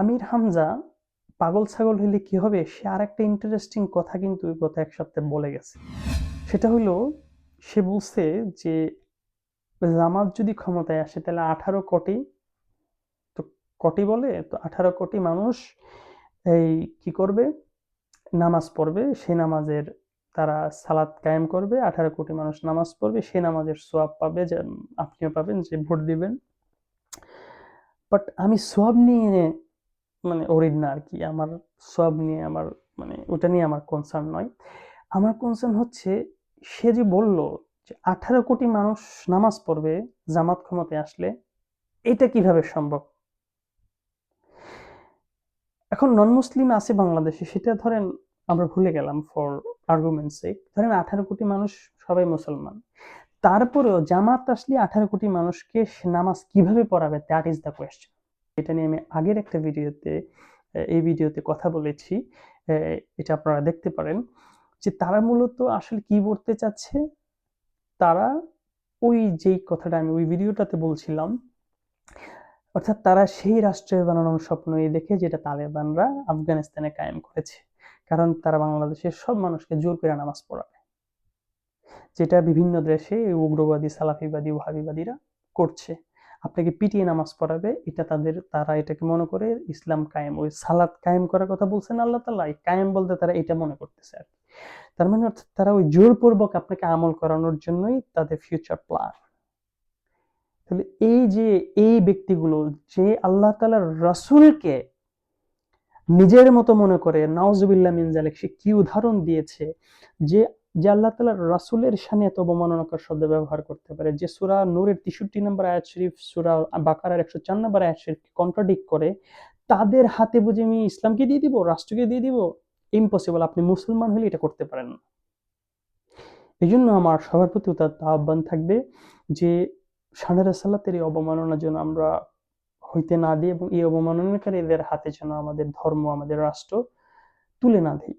আমির হামজা পাগল ছাগল হইলে কি হবে? সে আর একটা ইন্টারেস্টিং কথা কিন্তু গত এক সপ্তাহে বলে গেছে। সেটা হইল, সে বলছে যে, জামাত যদি ক্ষমতায় আসে তাহলে আঠারো কোটি, তো কোটি বলে, তো আঠারো কোটি মানুষ এই কি করবে? নামাজ পড়বে, সে নামাজের তারা সালাদ কায়েম করবে, আঠারো কোটি মানুষ নামাজ পড়বে, সে নামাজের সোয়াব পাবে, যে আপনিও পাবেন, যে ভোট দিবেন। বাট আমি সোয়াব নিয়ে মানে ওরিড না আর কি, আমার সব নিয়ে আমার মানে ওটা নিয়ে আমার কনসার্ন নয়। আমার কনসার্ন হচ্ছে, সে যে বলল যে আঠারো কোটি মানুষ নামাজ পড়বে জামাত ক্ষমতায় আসলে, এটা কীভাবে সম্ভব? এখন নন মুসলিম আছে বাংলাদেশে, সেটা ধরেন আমরা ভুলে গেলাম ফর আর্গুমেন্ট সেক ধরেন আঠারো কোটি মানুষ সবাই মুসলমান, তারপরেও জামাত আসলে আঠারো কোটি মানুষকে নামাজ কীভাবে পড়াবে? দ্যাট ইজ দ্য কোয়েশ্চেন এটা নিয়ে আমি আগের একটা ভিডিওতে এই ভিডিওতে কথা বলেছি এটা আপনারা দেখতে পারেন যে তারা মূলত আসলে কি বলতে চাচ্ছে? তারা ওই যেই কথাটা আমি ওই ভিডিওটাতে বলছিলাম, অর্থাৎ তারা সেই রাষ্ট্রের বানানোর স্বপ্নই দেখে যেটা তালেবানরা আফগানিস্তানে কায়েম করেছে। কারণ তারা বাংলাদেশের সব মানুষকে জোর করে নামাজ পড়াবে। যেটা বিভিন্ন দেশে উগ্রবাদী, সালাফিবাদী ওহাবিবাদীরা করছে। আপনাকে পিটিয়ে নামাজ পড়াবে, এটা তাদের, তারা এটাকে মনে করে ইসলাম কায়েম, ওই সালাদ কায়েম করার কথা বলছেন আল্লাহ তালা কায়েম বলতে তারা এটা মনে করতেছে আর তার মানে অর্থাৎ তারা ওই জোরপূর্বক আপনাকে আমল করানোর জন্যই তাদের ফিউচার প্ল্যান তাহলে এই যে, এই ব্যক্তিগুলো, যে আল্লাহ তালার রাসুলকে নিজের মতো মনে করে নাওজুবিল্লা মিনজালেক সে কি উদাহরণ দিয়েছে যে যে আল্লাহ তালার রাসুলের সামনে এত অবমাননাকর শব্দ ব্যবহার করতে পারে, যে সুরা নূরের তেষট্টি নম্বর আয়াত শরীফ, সুরা বাকারার একশো চার নম্বর আয়াত শরীফ কন্ট্রাডিক করে, তাদের হাতে বুঝে আমি ইসলামকে দিয়ে দিব, রাষ্ট্রকে দিয়ে দিব? ইম্পসিবল আপনি মুসলমান হলে এটা করতে পারেন না। এই জন্য আমার সবার প্রতি তার আহ্বান থাকবে যে সানের সাল্লাতের এই অবমাননা যেন আমরা হইতে না দিই এবং এই অবমাননাকারীদের হাতে যেন আমাদের ধর্ম, আমাদের রাষ্ট্র তুলে না দিই।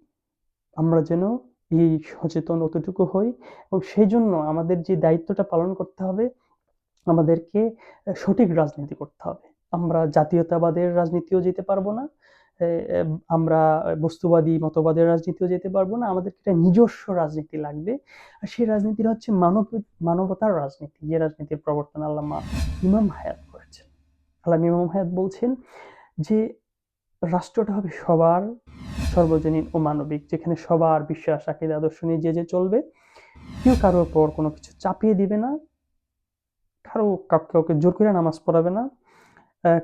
আমরা যেন এই সচেতন অতটুকু হই এবং সেই জন্য আমাদের যে দায়িত্বটা পালন করতে হবে, আমাদেরকে সঠিক রাজনীতি করতে হবে। আমরা জাতীয়তাবাদের রাজনীতিও যেতে পারব না আমরা বস্তুবাদী মতবাদের রাজনীতিও যেতে পারব না আমাদের একটা নিজস্ব রাজনীতি লাগবে। আর সেই রাজনীতিটা হচ্ছে মানব, মানবতার রাজনীতি, যে রাজনীতির প্রবর্তন আল্লাহ ইমাম হায়াত করেছেন। আল্লাহ ইমাম হায়াত বলছেন যে, রাষ্ট্রটা হবে সবার সর্বজনীন ও মানবিক, যেখানে সবার বিশ্বাস, আকিদ, আদর্শ নিয়ে যে যে চলবে, কেউ কারোর পর কোনো কিছু চাপিয়ে দিবে না, কারও কাউকে জোর করে নামাজ পড়াবে না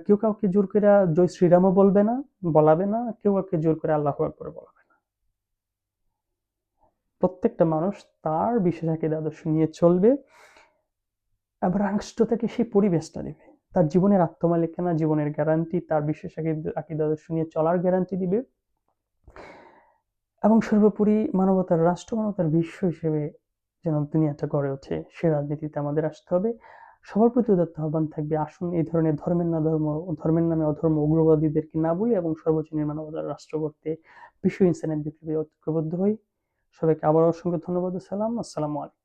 কেউ কাউকে জোর করে জয় শ্রীরামও বলবে না, বলাবে না, কেউ কাউকে জোর করে আল্লাহ করে বলাবে না। প্রত্যেকটা মানুষ তার বিশেষ আকিদ, আদর্শ নিয়ে চলবে, এবং রাষ্ট্রটাকে সেই পরিবেশটা দেবে। তার জীবনের আত্মমালিকানা, জীবনের গ্যারান্টি তার বিশেষ আকিদ আদর্শ নিয়ে চলার গ্যারান্টি দিবে। এবং সর্বোপরি মানবতার রাষ্ট্র মানবতার বিশ্ব হিসেবে যেন দুনিয়াটা গড়ে ওঠে, সে রাজনীতিতে আমাদের আসতে হবে। সবার প্রতি উদাত্ত আহ্বান থাকবে, আসুন এই ধরনের ধর্মের না ধর্ম, ধর্মের নামে অধর্ম, উগ্রবাদীদেরকে না বলি এবং সর্বোচ্চ মানবতার রাষ্ট্র করতে বিশ্ব ইনসানের বিপ্লবী ঐক্যবদ্ধ হই। সবাইকে আবার অসংখ্য ধন্যবাদ সালাম। আসসালামু আলাইকুম।